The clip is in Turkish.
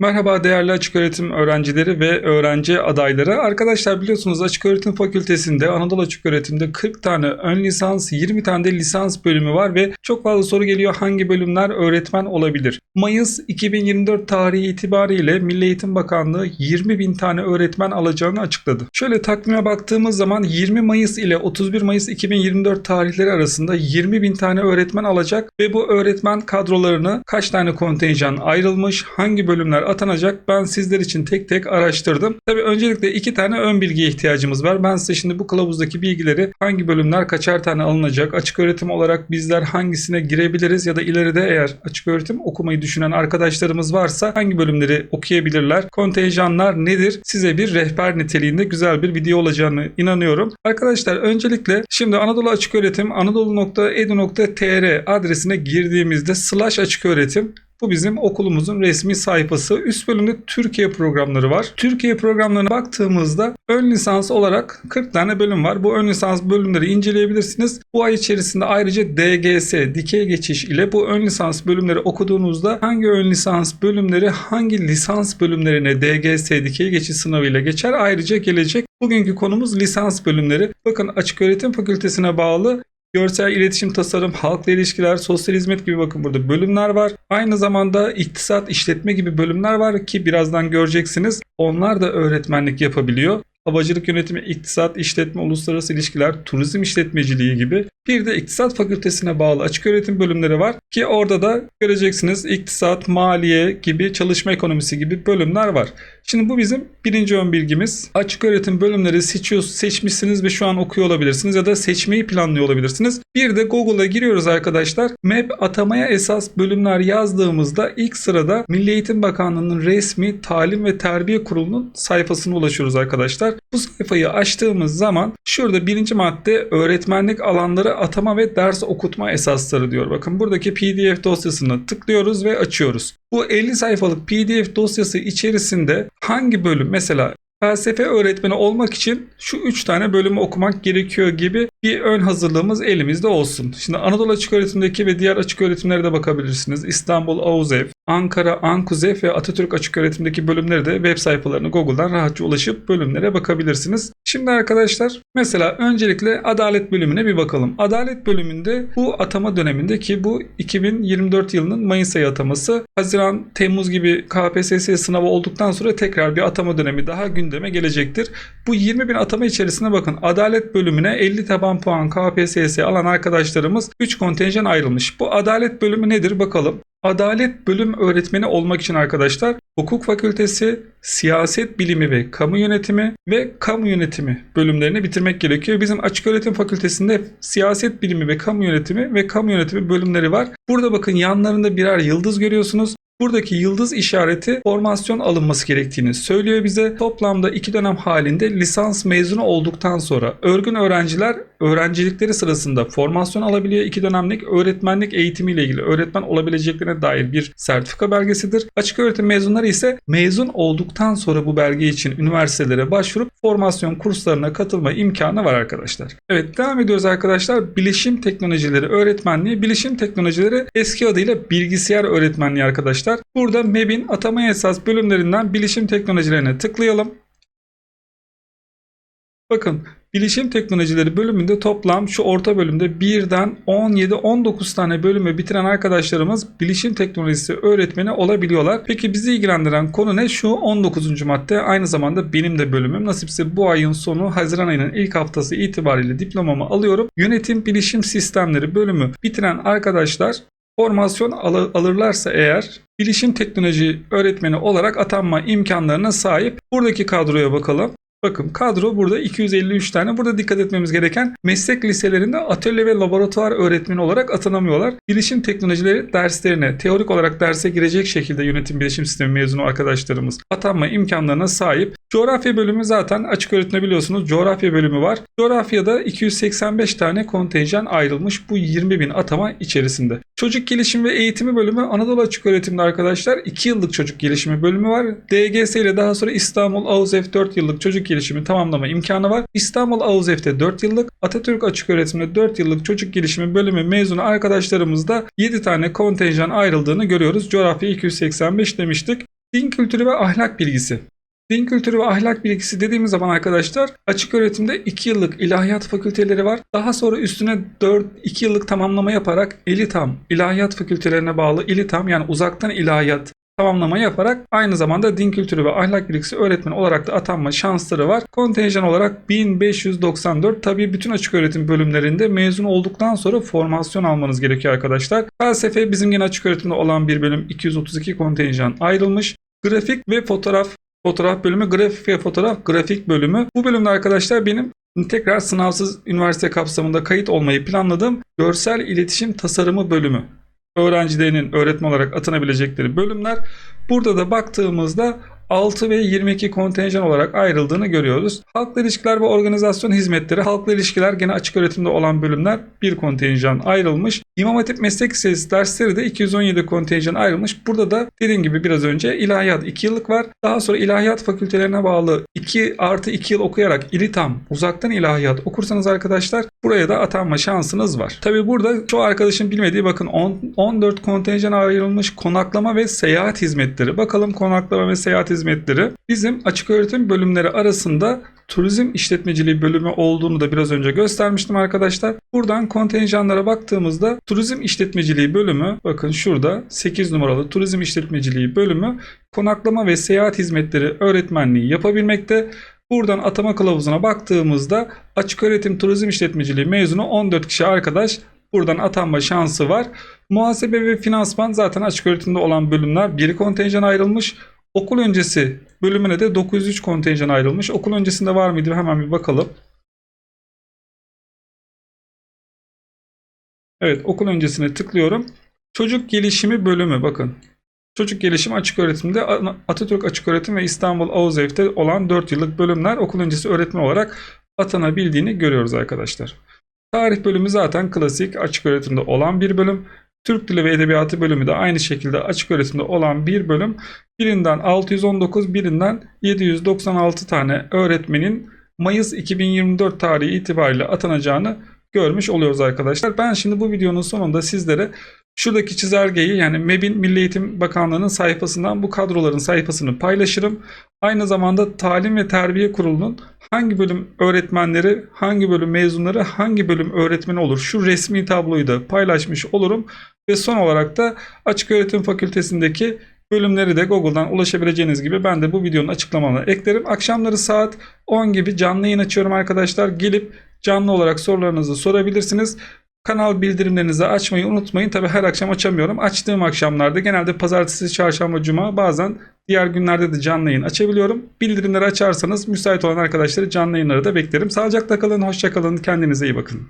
Merhaba değerli açık öğretim öğrencileri ve öğrenci adayları. Arkadaşlar biliyorsunuz açık öğretim fakültesinde Anadolu Açık Öğretim'de 40 tane ön lisans, 20 tane de lisans bölümü var ve çok fazla soru geliyor hangi bölümler öğretmen olabilir? Mayıs 2024 tarihi itibariyle Milli Eğitim Bakanlığı 20 bin tane öğretmen alacağını açıkladı. Şöyle takvime baktığımız zaman 20 Mayıs ile 31 Mayıs 2024 tarihleri arasında 20 bin tane öğretmen alacak ve bu öğretmen kadrolarını kaç tane kontenjan ayrılmış, hangi bölümler atanacak ben sizler için tek tek araştırdım. Tabii öncelikle iki tane ön bilgiye ihtiyacımız var. Ben size şimdi bu kılavuzdaki bilgileri hangi bölümler kaçar tane alınacak, açık öğretim olarak bizler hangisine girebiliriz ya da ileride eğer açık öğretim okumayı düşünen arkadaşlarımız varsa hangi bölümleri okuyabilirler, kontenjanlar nedir size bir rehber niteliğinde güzel bir video olacağını inanıyorum. Arkadaşlar öncelikle şimdi Anadolu Açık Öğretim anadolu.edu.tr adresine girdiğimizde slash açık öğretim bu bizim okulumuzun resmi sayfası. Üst bölümde Türkiye programları var. Türkiye programlarına baktığımızda ön lisans olarak 40 tane bölüm var. Bu ön lisans bölümleri inceleyebilirsiniz. Bu ay içerisinde ayrıca DGS, dikey geçiş ile bu ön lisans bölümleri okuduğunuzda hangi ön lisans bölümleri hangi lisans bölümlerine DGS, dikey geçiş sınavıyla geçer ayrıca gelecek. Bugünkü konumuz lisans bölümleri. Bakın Açık Öğretim Fakültesine bağlı Görsel iletişim tasarım, halkla ilişkiler, sosyal hizmet gibi bakın burada bölümler var. Aynı zamanda iktisat, işletme gibi bölümler var ki birazdan göreceksiniz. Onlar da öğretmenlik yapabiliyor. Havacılık yönetimi, iktisat, işletme, uluslararası ilişkiler, turizm işletmeciliği gibi. Bir de iktisat fakültesine bağlı açık öğretim bölümleri var ki orada da göreceksiniz iktisat, maliye gibi, çalışma ekonomisi gibi bölümler var. Şimdi bu bizim birinci ön bilgimiz. Açık öğretim bölümleri seçiyor, seçmişsiniz ve şu an okuyor olabilirsiniz ya da seçmeyi planlıyor olabilirsiniz. Bir de Google'a giriyoruz arkadaşlar. MEP atamaya esas bölümler yazdığımızda ilk sırada Milli Eğitim Bakanlığı'nın resmi Talim ve Terbiye Kurulu'nun sayfasına ulaşıyoruz arkadaşlar. Bu sayfayı açtığımız zaman şurada birinci madde öğretmenlik alanları atama ve ders okutma esasları diyor. Bakın buradaki PDF dosyasını tıklıyoruz ve açıyoruz. Bu 50 sayfalık PDF dosyası içerisinde hangi bölüm mesela felsefe öğretmeni olmak için şu 3 tane bölümü okumak gerekiyor gibi bir ön hazırlığımız elimizde olsun. Şimdi Anadolu Açık Öğretim'deki ve diğer açık öğretimlere de bakabilirsiniz. İstanbul AUZEV, Ankara Ankuzev ve Atatürk Açık Öğretim'deki bölümleri de web sayfalarını Google'dan rahatça ulaşıp bölümlere bakabilirsiniz. Şimdi arkadaşlar mesela öncelikle adalet bölümüne bir bakalım. Adalet bölümünde bu atama döneminde ki bu 2024 yılının Mayıs ayı ataması Haziran, Temmuz gibi KPSS sınavı olduktan sonra tekrar bir atama dönemi daha gündeme gelecektir. Bu 20 bin atama içerisine bakın. Adalet bölümüne 50 taban puan KPSS alan arkadaşlarımız 3 kontenjan ayrılmış. Bu adalet bölümü nedir bakalım. Adalet bölüm öğretmeni olmak için arkadaşlar hukuk fakültesi, siyaset bilimi ve kamu yönetimi ve kamu yönetimi bölümlerini bitirmek gerekiyor. Bizim açık öğretim fakültesinde siyaset bilimi ve kamu yönetimi ve kamu yönetimi bölümleri var. Burada bakın yanlarında birer yıldız görüyorsunuz. Buradaki yıldız işareti formasyon alınması gerektiğini söylüyor bize. Toplamda iki dönem halinde lisans mezunu olduktan sonra örgün öğrenciler öğrencilikleri sırasında formasyon alabiliyor. İki dönemlik öğretmenlik eğitimiyle ilgili öğretmen olabileceklerine dair bir sertifika belgesidir. Açık öğretim mezunları ise mezun olduktan sonra bu belge için üniversitelere başvurup formasyon kurslarına katılma imkanı var arkadaşlar. Evet devam ediyoruz arkadaşlar. Bilişim teknolojileri öğretmenliği. Bilişim teknolojileri eski adıyla bilgisayar öğretmenliği arkadaşlar. Burada MEB'in atamaya esas bölümlerinden bilişim teknolojilerine tıklayalım. Bakın bilişim teknolojileri bölümünde toplam şu orta bölümde 1'den 17-19 tane bölümü bitiren arkadaşlarımız bilişim teknolojisi öğretmeni olabiliyorlar. Peki bizi ilgilendiren konu ne? Şu 19. madde aynı zamanda benim de bölümüm. Nasipse bu ayın sonu Haziran ayının ilk haftası itibariyle diplomamı alıyorum. Yönetim bilişim sistemleri bölümü bitiren arkadaşlar formasyon al- alırlarsa eğer bilişim teknoloji öğretmeni olarak atanma imkanlarına sahip. Buradaki kadroya bakalım. Bakın kadro burada 253 tane. Burada dikkat etmemiz gereken meslek liselerinde atölye ve laboratuvar öğretmeni olarak atanamıyorlar. Bilişim teknolojileri derslerine teorik olarak derse girecek şekilde yönetim bilişim sistemi mezunu arkadaşlarımız atanma imkanlarına sahip. Coğrafya bölümü zaten açık öğretimde biliyorsunuz coğrafya bölümü var. Coğrafyada 285 tane kontenjan ayrılmış bu 20 bin atama içerisinde. Çocuk gelişimi ve eğitimi bölümü Anadolu Açık Öğretim'de arkadaşlar 2 yıllık çocuk gelişimi bölümü var. DGS ile daha sonra İstanbul AUZEF 4 yıllık çocuk gelişimi tamamlama imkanı var. İstanbul AUZEF'te 4 yıllık, Atatürk Açık Öğretim'de 4 yıllık çocuk gelişimi bölümü mezunu arkadaşlarımızda 7 tane kontenjan ayrıldığını görüyoruz. Coğrafya 285 demiştik. Din kültürü ve ahlak bilgisi. Din kültürü ve ahlak bilgisi dediğimiz zaman arkadaşlar açık öğretimde 2 yıllık ilahiyat fakülteleri var. Daha sonra üstüne 4 2 yıllık tamamlama yaparak İlitam ilahiyat fakültelerine bağlı İlitam yani uzaktan ilahiyat tamamlama yaparak aynı zamanda din kültürü ve ahlak bilgisi öğretmeni olarak da atanma şansları var. Kontenjan olarak 1594. Tabii bütün açık öğretim bölümlerinde mezun olduktan sonra formasyon almanız gerekiyor arkadaşlar. Felsefe bizim yine açık öğretimde olan bir bölüm 232 kontenjan ayrılmış. Grafik ve fotoğraf fotoğraf bölümü, grafik ve fotoğraf grafik bölümü. Bu bölümde arkadaşlar benim tekrar sınavsız üniversite kapsamında kayıt olmayı planladığım görsel iletişim tasarımı bölümü. Öğrencilerinin öğretmen olarak atanabilecekleri bölümler. Burada da baktığımızda 6 ve 22 kontenjan olarak ayrıldığını görüyoruz. Halkla ilişkiler ve organizasyon hizmetleri, halkla ilişkiler gene açık öğretimde olan bölümler bir kontenjan ayrılmış. İmam Hatip Meslek Lisesi dersleri de 217 kontenjan ayrılmış. Burada da dediğim gibi biraz önce ilahiyat 2 yıllık var. Daha sonra ilahiyat fakültelerine bağlı 2 artı 2 yıl okuyarak İlitam uzaktan ilahiyat okursanız arkadaşlar buraya da atanma şansınız var. Tabi burada çoğu arkadaşın bilmediği bakın 10, 14 kontenjan ayrılmış konaklama ve seyahat hizmetleri. Bakalım konaklama ve seyahat hizmetleri bizim açık öğretim bölümleri arasında turizm işletmeciliği bölümü olduğunu da biraz önce göstermiştim arkadaşlar. Buradan kontenjanlara baktığımızda turizm işletmeciliği bölümü bakın şurada 8 numaralı turizm işletmeciliği bölümü konaklama ve seyahat hizmetleri öğretmenliği yapabilmekte. Buradan atama kılavuzuna baktığımızda açık öğretim turizm işletmeciliği mezunu 14 kişi arkadaş buradan atanma şansı var. Muhasebe ve finansman zaten açık öğretimde olan bölümler bir kontenjan ayrılmış. Okul öncesi bölümüne de 903 kontenjan ayrılmış. Okul öncesinde var mıydı hemen bir bakalım. Evet okul öncesine tıklıyorum. Çocuk gelişimi bölümü bakın. Çocuk gelişimi açık öğretimde Atatürk Açık Öğretim ve İstanbul Avuzev'te olan 4 yıllık bölümler okul öncesi öğretmen olarak atanabildiğini görüyoruz arkadaşlar. Tarih bölümü zaten klasik açık öğretimde olan bir bölüm. Türk Dili ve Edebiyatı bölümü de aynı şekilde açık öğretimde olan bir bölüm. Birinden 619, birinden 796 tane öğretmenin Mayıs 2024 tarihi itibariyle atanacağını görmüş oluyoruz arkadaşlar. Ben şimdi bu videonun sonunda sizlere şuradaki çizelgeyi yani MEB'in Milli Eğitim Bakanlığı'nın sayfasından bu kadroların sayfasını paylaşırım. Aynı zamanda Talim ve Terbiye Kurulu'nun hangi bölüm öğretmenleri, hangi bölüm mezunları, hangi bölüm öğretmeni olur şu resmi tabloyu da paylaşmış olurum. Ve son olarak da Açık Öğretim Fakültesindeki bölümleri de Google'dan ulaşabileceğiniz gibi ben de bu videonun açıklamalarına eklerim. Akşamları saat 10 gibi canlı yayın açıyorum arkadaşlar. Gelip canlı olarak sorularınızı sorabilirsiniz. Kanal bildirimlerinizi açmayı unutmayın. Tabi her akşam açamıyorum. Açtığım akşamlarda genelde pazartesi, çarşamba, cuma bazen diğer günlerde de canlı yayın açabiliyorum. Bildirimleri açarsanız müsait olan arkadaşları canlı yayınlara da beklerim. Sağlıcakla kalın, hoşça kalın, kendinize iyi bakın.